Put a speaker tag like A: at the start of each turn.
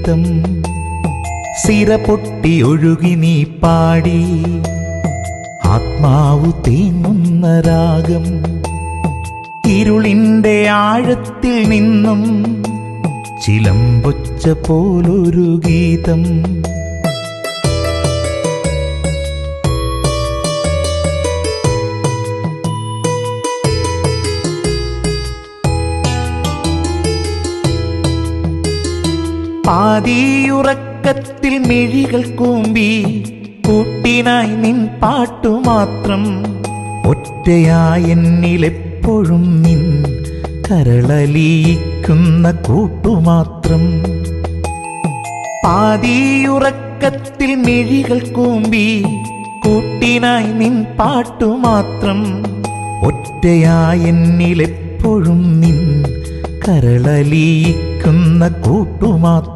A: ഗീതം സിര പൊട്ടി ഒഴുകി നീ പാടി. ആത്മാവു തേങ്ങുന്ന രാഗം ഇരുളിന്റെ ആഴത്തിൽ നിന്നും ചിലമ്പൊച്ച പോലൊരു ഗീതം പാതിയുറക്കത്തിൽ മിഴികൾ കൂമ്പി കൂട്ടിനായി നിൻ പാട്ടുമാത്രം ഒറ്റയായി എന്നിലെപ്പോഴും നിൻ കരളലിയിക്കുന്ന കൂട്ടുമാത്രം പാതിയുറക്കത്തിൽ മിഴികൾ കൂമ്പി കൂട്ടിനായി നിൻ പാട്ടുമാത്രം ഒറ്റയായി എന്നിലെപ്പോഴും നിൻ കരളലിയിക്കുന്ന കൂട്ടുമാത്രം